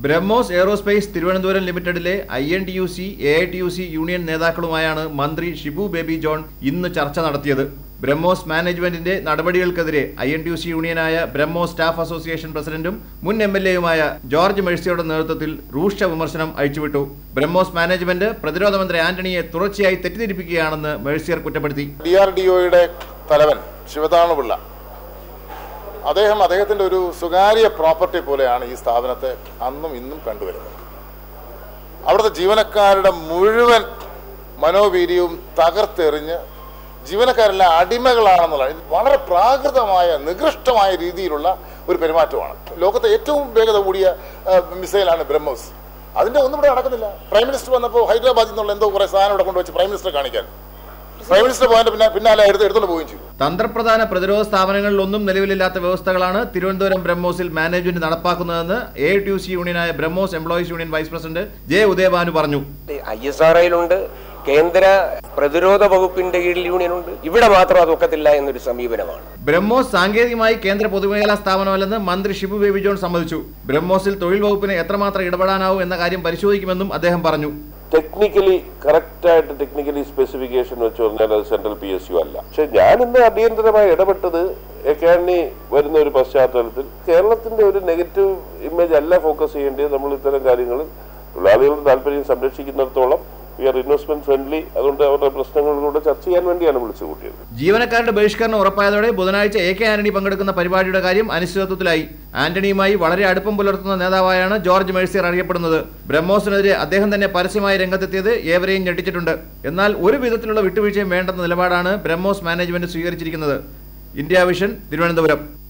BrahMos aerospace Thiruvananthapuram ലിമിറ്റഡിലെ I N T U C A I T U C union നേതാക്കളുമായാണ് മന്ത്രി ഷിബു ബേബി ജോൺ ഇന്ന് ചർച്ച നടത്തിയത്. ബ്രഹ്മോസ് മാനേജ്മെന്റിന്റെ നടപടികൾക്കെതിരെ I N T U C യൂണിയനായ BrahMos staff association പ്രസിഡന്റും മുൻ എം എൽ എയുമായ ജോർജ് മെഴ്സിയുടെ നേതൃത്വത്തിൽ രൂക്ഷ വിമർശനം അയച്ചുവിട്ടു ബ്രഹ്മോസ് മാനേജ്മെന്റ് പ്രതിരോധ മന്ത്രി ആന്റണിയെ തുടർച്ചയായി തെറ്റിദ്ധരിപ്പിക്കുകയാണെന്ന് മെഴ്സിയർ കുറ്റപ്പെടുത്തി. ഡി ആർ ഡി ഒയുടെ തലവൻ ശിവതാണുപിള്ള അദ്ദേഹം അദ്ദേഹത്തിന്റെ ഒരു സ്വകാര്യ പ്രോപ്പർട്ടി പോലെയാണ് ഈ സ്ഥാപനത്തെ അന്നും ഇന്നും കണ്ടുവരുന്നത്. അവിടുത്തെ ജീവനക്കാരുടെ മുഴുവൻ മനോവീര്യവും തകർത്തെറിഞ്ഞ് ജീവനക്കാരെല്ലാം അടിമകളാണെന്നുള്ള വളരെ പ്രാകൃതമായ നികൃഷ്ടമായ രീതിയിലുള്ള ഒരു പെരുമാറ്റമാണ്. ലോകത്തെ ഏറ്റവും വേഗത കൂടിയ മിസൈലാണ് ബ്രഹ്മോസ്. അതിന്റെ ഒന്നും ഇവിടെ നടക്കുന്നില്ല. പ്രൈം മിനിസ്റ്റർ വന്നപ്പോൾ ഹൈദരാബാദിൽ നിന്നുള്ള എന്തോ കുറേ സാധനം ഇവിടെ കൊണ്ടുവച്ച് പ്രൈം മിനിസ്റ്ററെ കാണിക്കാൻ. പ്രൈം മിനിസ്റ്റർ പോയതിന്റെ പിന്നെ പിന്നാലെ എടുത്ത് എടുത്തുകൊണ്ട് പോവുകയും ചെയ്തു. തന്ത്രപ്രധാന പ്രതിരോധ സ്ഥാപനങ്ങളിലൊന്നും നിലവിലില്ലാത്ത വ്യവസ്ഥകളാണ് തിരുവനന്തപുരം ബ്രഹ്മോസിൽ മാനേജ്മെന്റ് നടപ്പാക്കുന്നതെന്ന് A T C യൂണിയനായ BrahMos employees union vice president J Udayabhanu പറഞ്ഞു. ഐ എസ് ആർ ഐയിലുണ്ട് കേന്ദ്ര പ്രതിരോധ വകുപ്പിന്റെ കീഴിൽ യൂണിയനുണ്ട്. ഇവിടെ മാത്രം അത് ഒക്കത്തില്ല എന്നൊരു സമീപനമാണ്. ബ്രഹ്മോസ് സാങ്കേതികമായി കേന്ദ്ര പൊതുമേഖലാ സ്ഥാപനമല്ലെന്ന് മന്ത്രി ഷിബു ബേബി ജോൺ സമ്മതിച്ചു. ബ്രഹ്മോസിൽ തൊഴിൽ വകുപ്പിന് എത്രമാത്രം ഇടപെടാനാവും എന്ന കാര്യം പരിശോധിക്കുമെന്നും അദ്ദേഹം പറഞ്ഞു. ടെക്നിക്കലി കറക്റ്റായിട്ട് ടെക്നിക്കലി സ്പെസിഫിക്കേഷൻ വെച്ച് പറഞ്ഞാൽ അത് സെൻട്രൽ പി എസ് യു അല്ല. പക്ഷെ ഞാൻ ഇന്ന് അടിയന്തരമായി ഇടപെട്ടത് അക്കാഡമി വരുന്ന ഒരു പശ്ചാത്തലത്തിൽ കേരളത്തിന്റെ ഒരു നെഗറ്റീവ് ഇമേജ് അല്ല ഫോക്കസ് ചെയ്യേണ്ടത് നമ്മൾ ഇത്തരം കാര്യങ്ങളിൽ തൊഴിലാളികളുടെ താല്പര്യം സംരക്ഷിക്കുന്നിടത്തോളം വി ആർ ഇൻവെസ്റ്റ്മെന്റ് ഫ്രണ്ട്ലി അതുകൊണ്ട് അവരുടെ പ്രശ്നങ്ങളിലൂടെ ചർച്ച ചെയ്യാൻ വേണ്ടിയാണ് വിളിച്ചു കൂട്ടിയത്. ജീവനക്കാരുടെ ബഹിഷ്കരണം ഉറപ്പായതോടെ ബുധനാഴ്ച എ കെ ആന്റണി പങ്കെടുക്കുന്ന പരിപാടിയുടെ കാര്യം അനിശ്ചിതത്വത്തിലായി. ആന്റണിയുമായി വളരെ അടുപ്പം പുലർത്തുന്ന നേതാവായാണ് ജോർജ് മേഴ്സിയർ അറിയപ്പെടുന്നത്. ബ്രഹ്മോസിനെതിരെ അദ്ദേഹം തന്നെ പരസ്യമായി രംഗത്തെത്തിയത് ഏവരെയും ഞെട്ടിച്ചിട്ടുണ്ട്. എന്നാൽ ഒരു വിധത്തിലുള്ള വിട്ടുവീഴ്ചയും വേണ്ടെന്ന നിലപാടാണ് ബ്രഹ്മോസ് മാനേജ്മെന്റ് സ്വീകരിച്ചിരിക്കുന്നത്. India Vision Thiruvananthapuram.